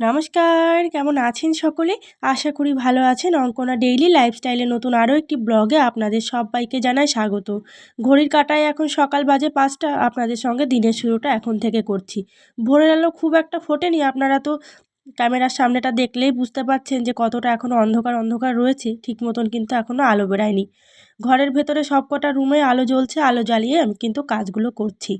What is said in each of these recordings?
নমস্কার, কেমন আছেন সকলে? আশা করি ভালো আছেন। অঙ্কনা ডেইলি লাইফস্টাইলে নতুন আরও একটি ব্লগে আপনাদের সবাইকে জানাই স্বাগত। ঘড়ির কাটায় এখন সকাল বাজে পাঁচটা। আপনাদের সঙ্গে দিনের শুরুটা এখন থেকে করছি। ভোরের আলো খুব একটা ফোটেনি। আপনারা তো ক্যামেরার সামনেটা দেখলেই বুঝতে পারছেন যে কতটা এখনও অন্ধকার অন্ধকার রয়েছে। ঠিক মতন কিন্তু এখনও আলো বেরায়নি। ঘরের ভেতরে সব কটা রুমে আলো জ্বলছে, আলো জ্বালিয়ে আমি কিন্তু কাজগুলো করছি।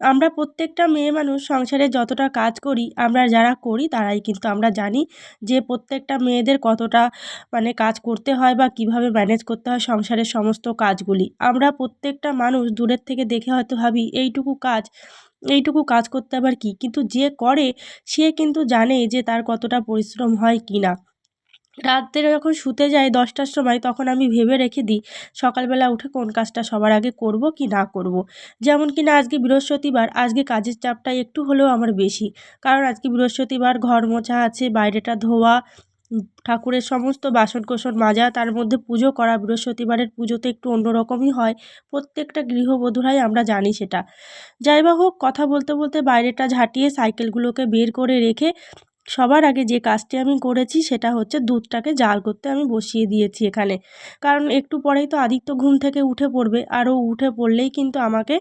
আমরা প্রত্যেকটা মেয়ে মানুষ সংসারে যতটা কাজ করি, আমরা যারা করি তারাই কিন্তু আমরা জানি যে প্রত্যেকটা মেয়েদের কতটা মানে কাজ করতে হয় বা কীভাবে ম্যানেজ করতে হয় সংসারের সমস্ত কাজগুলি। আমরা প্রত্যেকটা মানুষ দূরের থেকে দেখে হয়তো ভাবি, এইটুকু কাজ এইটুকু কাজ করতে আবার কি? কিন্তু যে করে সে কিন্তু জানে যে তার কতটা পরিশ্রম হয় কি না রাত্রে যখন শুতে যাই দশটার সময়, তখন আমি ভেবে রেখে দিই, সকালবেলা উঠে কোন কাজটা সবার আগে করব কি না করব। যেমন কি না আজকে বৃহস্পতিবার, আজকে কাজের চাপটা একটু হলেও আমার বেশি। কারণ আজকে বৃহস্পতিবার ঘর মোছা আছে, বাইরেটা ধোয়া, ঠাকুরের সমস্ত বাসন কোসন মাজা, তার মধ্যে পুজো করা, বৃহস্পতিবারের পুজোতে একটু অন্যরকমই হয়। প্রত্যেকটা গৃহবধূরাই আমরা জানি সেটা। যাই হোক, কথা বলতে বলতে বাইরেটা ঝাঁটিয়ে সাইকেলগুলোকে বের করে রেখে সবার আগে যে কাজটি আমি করেছি সেটা হচ্ছে দুধটাকে জাল করতে আমি বসিয়ে দিয়েছি এখানে। কারণ একটু পরেই তো আদিত্য ঘুম থেকে উঠে পড়বে, আর ও উঠে পড়লেই কিন্তু আমাকে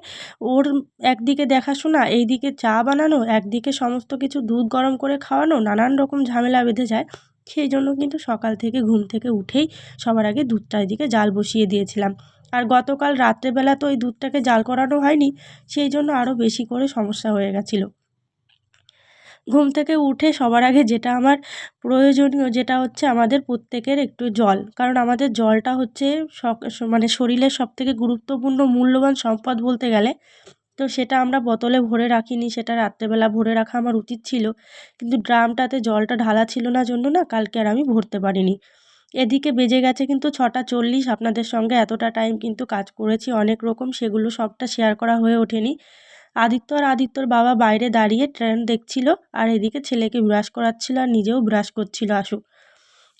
ওর একদিকে দেখাশোনা, এইদিকে চা বানানো, একদিকে সমস্ত কিছু দুধ গরম করে খাওয়ানো, নানান রকম ঝামেলা বেঁধে যায়। সেই জন্য কিন্তু সকাল থেকে ঘুম থেকে উঠেই সবার আগে দুধটা এদিকে জাল বসিয়ে দিয়েছিলাম। আর গতকাল রাত্রেবেলা তো ওই দুধটাকে জাল করানো হয়নি, সেই জন্য আরও বেশি করে সমস্যা হয়ে গেছিল। ঘুম থেকে উঠে সবার আগে যেটা আমার প্রয়োজনীয় যেটা হচ্ছে আমাদের প্রত্যেকের একটু জল। কারণ আমাদের জলটা হচ্ছে মানে শরীরের সবথেকে গুরুত্বপূর্ণ মূল্যবান সম্পদ বলতে গেলে। তো সেটা আমরা বোতলে ভরে রাখিনি, সেটা রাত্রেবেলা ভরে রাখা আমার উচিত ছিল। কিন্তু ড্রামটাতে জলটা ঢালা ছিল না জন্য না কালকে আর আমি ভরতে পারিনি। এদিকে বেজে গেছে কিন্তু ছটা চল্লিশ, আপনাদের সঙ্গে এতটা টাইম কিন্তু কাজ করেছি, অনেক রকম সেগুলো সবটা শেয়ার করা হয়ে ওঠেনি। আদিত্য আর আদিত্যর বাবা বাইরে দাঁড়িয়ে ট্রেন দেখছিল আর এদিকে ছেলেকে ব্রাশ করাচ্ছিল আর নিজেও ব্রাশ করছিল আশু।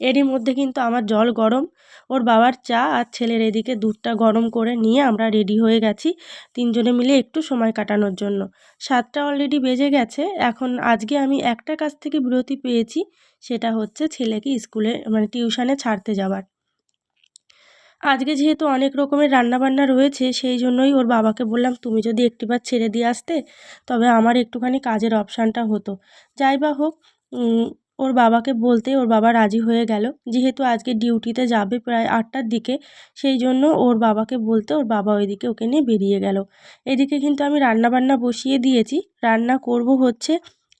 এরই মধ্যে কিন্তু আমার জল গরম, ওর বাবার চা আর ছেলের এদিকে দুধটা গরম করে নিয়ে আমরা রেডি হয়ে গেছি তিনজনে মিলে একটু সময় কাটানোর জন্য। সাতটা অলরেডি বেজে গেছে, এখন আজকে আমি একটা কাজ থেকে বিরতি পেয়েছি, সেটা হচ্ছে ছেলেকে স্কুলে মানে টিউশানে ছাড়তে যাওয়ার। আজকে যেহেতু অনেক রকমের রান্নাবান্না রয়েছে, সেই জন্যই ওর বাবাকে বললাম, তুমি যদি একটিবার ছেড়ে দিয়ে আসতে, তবে আমার একটুখানি কাজের অপশানটা হতো। যাই বা হোক ওর বাবাকে বলতে ওর বাবা রাজি হয়ে গেল। যেহেতু আজকে ডিউটিতে যাবে প্রায় আটটার দিকে, সেই জন্য ওর বাবাকে বলতে ওর বাবা ওইদিকে ওকে নিয়ে বেরিয়ে গেল। এদিকে কিন্তু আমি রান্নাবান্না বসিয়ে দিয়েছি। রান্না করব হচ্ছে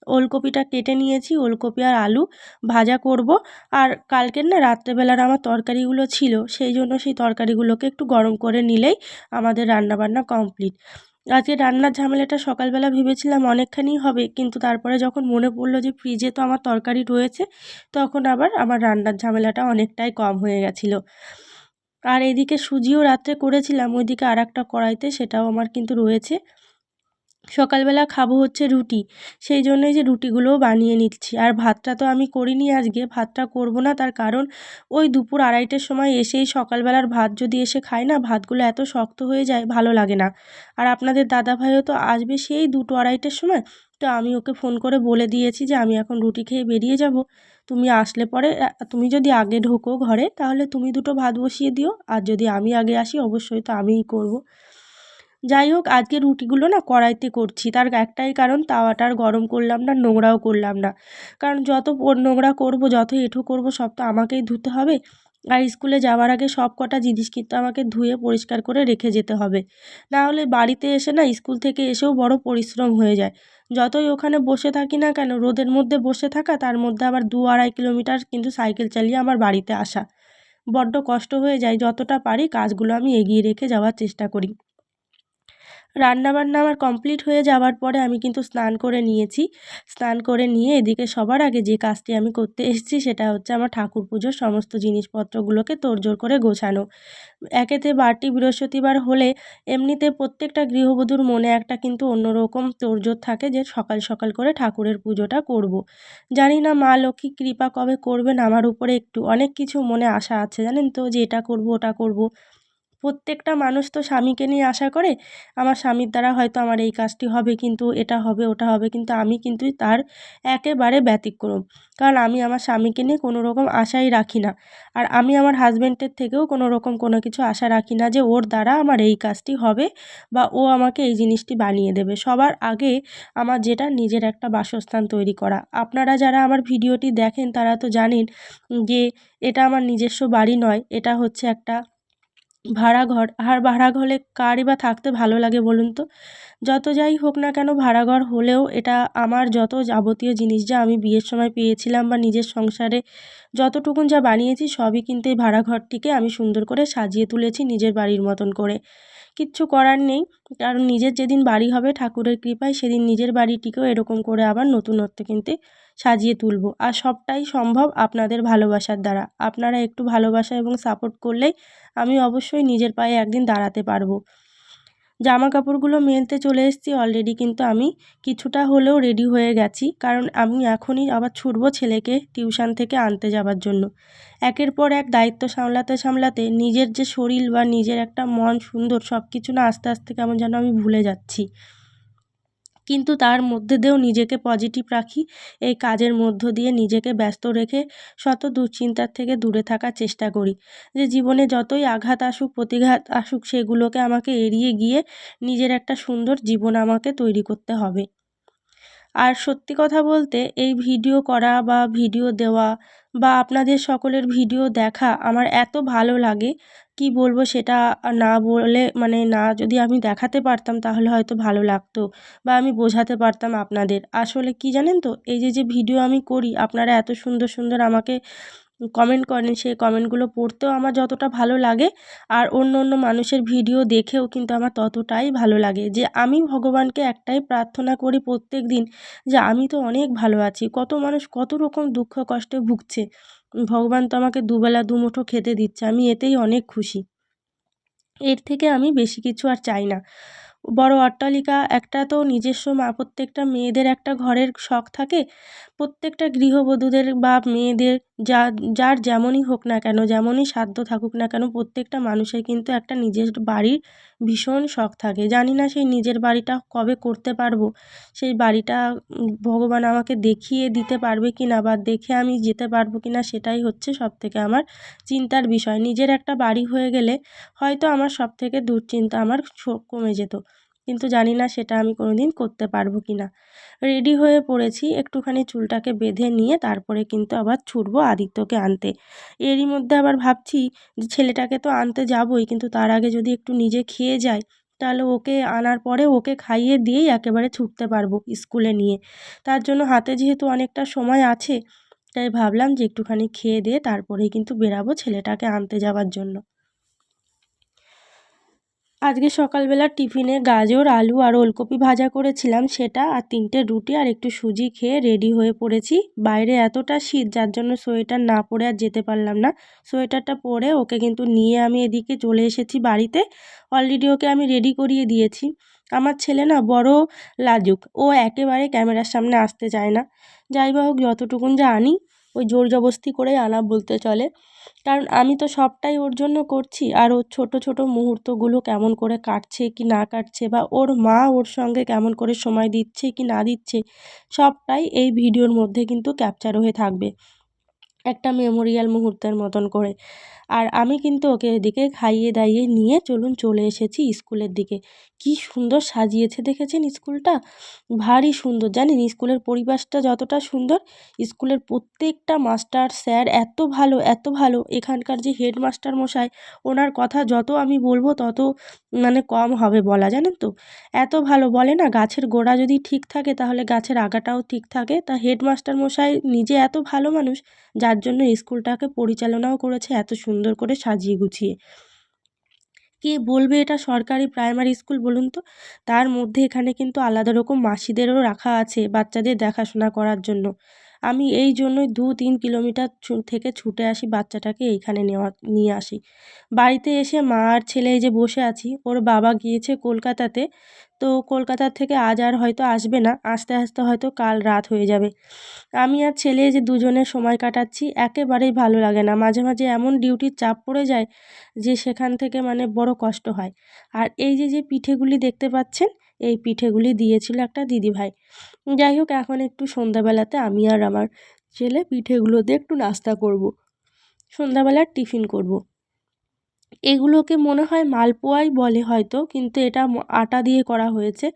ওলকপিটা কেটে নিয়েছি, ওলকপি আর আলু ভাজা করব। আর কালকের না রাত্রেবেলার আমার তরকারিগুলো ছিল, সেই জন্য সেই তরকারিগুলোকে একটু গরম করে নিলেই আমাদের রান্নাবান্না কমপ্লিট। আজকে রান্নার ঝামেলাটা সকালবেলা ভেবেছিলাম অনেকখানি হবে, কিন্তু তারপরে যখন মনে পড়ল যে ফ্রিজে তো আমার তরকারি রয়েছে, তখন আবার আমার রান্নার ঝামেলাটা অনেকটাই কম হয়ে গেছিল। আর এদিকে সুজিও রাত্রে করেছিলাম, ওইদিকে আর একটা কড়াইতে সেটাও আমার কিন্তু রয়েছে। সকালবেলা খাব হচ্ছে রুটি। সেই জন্যই যে রুটিগুলোও বানিয়ে নিচ্ছি। আর ভাতটা তো আমি করিনি আজকে, ভাতটা করব না তার কারণ ওই দুপুর আড়াইটের সময় এসেই সকালবেলার ভাত যদি এসে খায় না, ভাতগুলো এত শক্ত হয়ে যায়, ভালো লাগে না। আর আপনাদের দাদা ভাইও তো আসবে সেই দুটো আড়াইটের সময়। তো আমি ওকে ফোন করে বলে দিয়েছি যে আমি এখন রুটি খেয়ে বেরিয়ে যাব। তুমি আসলে পরে তুমি যদি আগে ঢোকো ঘরে, তাহলে তুমি দুটো ভাত বসিয়ে দিও। আর যদি আমি আগে আসি, অবশ্যই তো আমিই করব। যাই হোক, আজকে রুটিগুলো না কড়াইতে করছি। তার একটাই কারণ, তাওয়াটা আর গরম করলাম না, নোংরাও করলাম না। কারণ যত নোংরা করব, যত এঁঠো করব, সব তো আমাকেই ধুতে হবে। আর স্কুলে যাওয়ার আগে সব কটা জিনিস কিন্তু আমাকে ধুয়ে পরিষ্কার করে রেখে যেতে হবে। না হলে বাড়িতে এসে না স্কুল থেকে এসেও বড় পরিশ্রম হয়ে যায়। যতই ওখানে বসে থাকি না কেন, রোদের মধ্যে বসে থাকা, তার মধ্যে আবার দু আড়াই কিলোমিটার কিন্তু সাইকেল চালিয়ে আমার বাড়িতে আসা। বড্ড কষ্ট হয়ে যায়, যতটা পারি কাজগুলো আমি এগিয়ে রেখে যাওয়ার চেষ্টা করি। রান্নাবান্না আমার কমপ্লিট হয়ে যাওয়ার পরে আমি কিন্তু স্নান করে নিয়েছি। স্নান করে নিয়ে এদিকে সবার আগে যে কাজটি আমি করতে এসেছি সেটা হচ্ছে আমার ঠাকুর পুজোর সমস্ত জিনিসপত্রগুলোকে তোড়জোড় করে গোছানো। একেতে বারটি বৃহস্পতিবার হলে এমনিতে প্রত্যেকটা গৃহবধূর মনে একটা কিন্তু অন্যরকম তোড়জোড় থাকে যে সকাল সকাল করে ঠাকুরের পুজোটা করব। জানি না মা লক্ষ্মী কৃপা কবে করবেন, আমার উপরে একটু অনেক কিছু মনে আশা আছে জানেন তো যে এটা করব, ওটা করব। প্রত্যেকটা মানুষ তো স্বামীকে নিয়ে আশা করে, আমার স্বামীর দ্বারা হয়তো আমার এই কাজটি হবে, কিন্তু এটা হবে, ওটা হবে, কিন্তু আমি কিন্তু তার একেবারে ব্যতিক্রম। কারণ আমি আমার স্বামীকে নিয়ে কোনো রকম আশাই রাখি না। আর আমি আমার হাজব্যান্ডের থেকেও কোনো রকম কোনো কিছু আশা রাখি না যে ওর দ্বারা আমার এই কাজটি হবে বা ও আমাকে এই জিনিসটি বানিয়ে দেবে। সবার আগে আমার যেটা নিজের একটা বাসস্থান তৈরি করা। আপনারা যারা আমার ভিডিওটি দেখেন তারা তো জানেন যে এটা আমার নিজস্ব বাড়ি নয়, এটা হচ্ছে একটা ভাড়া ঘর আর ভাড়া ঘরে কারই বা থাকতে ভালো লাগে বলুন তো? যত যাই হোক না কেন ভাড়া ঘর হলেও এটা আমার যত যাবতীয় জিনিস যা আমি বিয়ের সময় পেয়েছিলাম বা নিজের সংসারে যতটুকুন যা বানিয়েছি, সবই কিন্তু এই ভাড়া ঘরটিকে আমি সুন্দর করে সাজিয়ে তুলেছি নিজের বাড়ির মতন করে। কিচ্ছু করার নেই, কারণ নিজের যেদিন বাড়ি হবে ঠাকুরের কৃপায়, সেদিন নিজের বাড়িটিকেও এরকম করে আবার নতুনত্ব কিন্তু সাজিয়ে তুলব। আর সবটাই সম্ভব আপনাদের ভালোবাসার দ্বারা। আপনারা একটু ভালোবাসা এবং সাপোর্ট করলেই আমি অবশ্যই নিজের পায়ে একদিন দাঁড়াতে পারব। জামা কাপড়গুলো মেলতে চলে এসেছি অলরেডি কিন্তু আমি কিছুটা হলেও রেডি হয়ে গেছি। কারণ আমি এখনই আবার ছুটবো ছেলেকে টিউশন থেকে আনতে যাবার জন্য। একের পর এক দায়িত্ব সামলাতে সামলাতে নিজের যে শরীর বা নিজের একটা মন সুন্দর সব কিছু না আস্তে আস্তে কেমন যেন আমি ভুলে যাচ্ছি। কিন্তু তার মধ্যে দিয়েও নিজেকে পজিটিভ রাখি। এই কাজের মধ্য দিয়ে নিজেকে ব্যস্ত রেখে শত দুশ্চিন্তার থেকে দূরে থাকার চেষ্টা করি। যে জীবনে যতই আঘাত আসুক, প্রতিঘাত আসুক, সেগুলোকে আমাকে এড়িয়ে গিয়ে নিজের একটা সুন্দর জীবন আমাকে তৈরি করতে হবে। আর সত্যি কথা বলতে, এই ভিডিও করা বা ভিডিও দেওয়া বা আপনাদের সকলের ভিডিও দেখা আমার এত ভালো লাগে কি বলব সেটা না বলে মানে না যদি আমি দেখাতে পারতাম তাহলে হয়তো ভালো লাগতো বা আমি বোঝাতে পারতাম আপনাদের। আসলে কি জানেন তো, এই যে যে ভিডিও আমি করি, আপনারা এত সুন্দর সুন্দর আমাকে কমেন্ট করেন, সেই কমেন্টগুলো পড়তেও আমার যতটা ভালো লাগে আর অন্য অন্য মানুষের ভিডিও দেখেও কিন্তু আমার ততটাই ভালো লাগে যে, আমি ভগবানকে একটাই প্রার্থনা করি প্রত্যেক দিন যে, আমি তো অনেক ভালো আছি, কত মানুষ কত রকম দুঃখ কষ্টে ভুগছে। ভগবান তো আমাকে দুবেলা দুমুঠো খেতে দিচ্ছে, আমি এতেই অনেক খুশি। এর থেকে আমি বেশি কিছু আর চাই না। বড় অট্টালিকা, একটা তো নিজস্ব মা, প্রত্যেকটা মেয়েদের একটা ঘরের শখ থাকে। প্রত্যেকটা গৃহবধূদের বা মেয়েদের যা, যার যেমনই হোক না কেন, যেমনই সাধ্য থাকুক না কেন, প্রত্যেকটা মানুষের কিন্তু একটা নিজের বাড়ির ভীষণ শখ থাকে। জানি না সেই নিজের বাড়িটা কবে করতে পারব। সেই বাড়িটা ভগবান আমাকে দেখিয়ে দিতে পারবে কি না বা দেখে আমি যেতে পারব কি না, সেটাই হচ্ছে সবথেকে আমার চিন্তার বিষয়। নিজের একটা বাড়ি হয়ে গেলে হয়তো আমার সবথেকে দুশ্চিন্তা আমার কমে যেত। কিন্তু জানি না সেটা আমি কোনো দিন করতে পারব কি না। রেডি হয়ে পড়েছি, একটুখানি চুলটাকে বেঁধে নিয়ে তারপরে কিন্তু আবার ছুটবো আদিত্যকে আনতে। এরই মধ্যে আবার ভাবছি যে ছেলেটাকে তো আনতে যাবই, কিন্তু তার আগে যদি একটু নিজে খেয়ে যাই, তাহলে ওকে আনার পরে ওকে খাইয়ে দিয়েই একেবারে ছুটতে পারব স্কুলে নিয়ে। তার জন্য হাতে যেহেতু অনেকটা সময় আছে, তাই ভাবলাম যে একটুখানি খেয়ে দিয়ে তারপরেই কিন্তু বেরাবো ছেলেটাকে আনতে যাওয়ার জন্য। আজকে সকালবেলা টিফিনে গাজর, আলু আর ওলকপি ভাজা করেছিলাম, সেটা আর তিনটে রুটি আর একটু সুজি খেয়ে রেডি হয়ে পড়েছি। বাইরে এতটা শীত, যার জন্য সোয়েটার না পরে আর যেতে পারলাম না। সোয়েটারটা পরে ওকে কিন্তু নিয়ে আমি এদিকে চলে এসেছি বাড়িতে। অলরেডি ওকে আমি রেডি করিয়ে দিয়েছি। আমার ছেলে না বড় লাজুক। ও একেবারে ক্যামেরার সামনে আসতে চায় না। যাই বা হোক, যতটুকুন যা আনি ওই জোর জবস্তি করেই আনা বলতে চলে। কারণ আমি তো সবটাই ওর জন্য করছি। আর ওর ছোটো ছোটো মুহূর্তগুলো কেমন করে কাটছে কি না কাটছে বা ওর মা ওর সঙ্গে কেমন করে সময় দিচ্ছে কি না দিচ্ছে, সবটাই এই ভিডিওর মধ্যে কিন্তু ক্যাপচার হয়ে থাকবে। একটা মেমোরিয়াল মুহূর্তের মতন করে। আর আমি কিন্তু ওকে এদিকে খাইয়ে দাইয়ে নিয়ে চলুন চলে এসেছি স্কুলের দিকে। কি সুন্দর সাজিয়েছে দেখেছেন স্কুলটা? ভারী সুন্দর। জানেন স্কুলের পরিবেশটা যতটা সুন্দর, স্কুলের প্রত্যেকটা মাস্টার, স্যার এত ভালো এত ভালো। এখানকার যে হেডমাস্টার মশাই, ওনার কথা যত আমি বলব তত মানে কম হবে বলা, জানেন তো? এত ভালো বলে না, গাছের গোড়া যদি ঠিক থাকে তাহলে গাছের আগাটাও ঠিক থাকে। তা হেডমাস্টার মশাই নিজে এত ভালো মানুষ, যার জন্য স্কুলটাকে পরিচালনাও করেছে এত সুন্দর করে সাজিয়ে গুছিয়ে। কে বলবে এটা সরকারি প্রাইমারি স্কুল বলুন তো? তার মধ্যে এখানে কিন্তু আলাদা রকম মাসিদেরও রাখা আছে বাচ্চাদের দেখাশোনা করার জন্য। আমি এই জন্যই দু তিন কিলোমিটার থেকে ছুটে আসি বাচ্চাটাকে এইখানে নেওয়া, নিয়ে আসি। বাড়িতে এসে মা আর ছেলে এই যে বসে আছি, ওর বাবা গিয়েছে কলকাতাতে তো কলকাতার থেকে আজ আর হয়তো আসবে না। আসতে আসতে হয়তো কাল রাত হয়ে যাবে। আমি আর ছেলে যে দুজনে সময় কাটাচ্ছি, একেবারেই ভালো লাগে না। মাঝে মাঝে এমন ডিউটির চাপ পড়ে যায় যে সেখান থেকে মানে বড় কষ্ট হয়। আর এই যে যে পিঠেগুলি দেখতে পাচ্ছেন, এই পিঠেগুলি দিয়েছিল একটা দিদিভাই। যাই হোক, এখন একটু সন্ধ্যাবেলাতে আমি আর আমার ছেলে পিঠেগুলো দিয়ে একটু নাস্তা করব। সন্ধ্যাবেলার টিফিন করব। এগুলোকে মনে হয় মালপোয়াই বলে হয়তো, কিন্তু এটা আটা দিয়ে করা হয়েছে।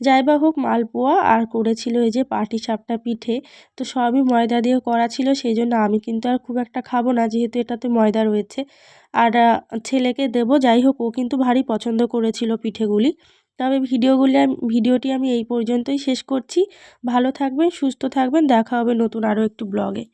যাই বা হোক, মালপোয়া আর করেছিল এই যে পাটিসাপটা পিঠে, তো সবই ময়দা দিয়ে করা ছিল, সেই জন্য আমি কিন্তু আর খুব একটা খাব না, যেহেতু এটাতে ময়দা রয়েছে। আর ছেলেকে দেবো, যাই হোক, ও কিন্তু ভারী পছন্দ করেছিল পিঠেগুলি। তবে ভিডিওগুলি ভিডিওটি আমি এই পর্যন্তই শেষ করছি। ভালো থাকবেন, সুস্থ থাকবেন, দেখা হবে নতুন আরও একটি ব্লগে।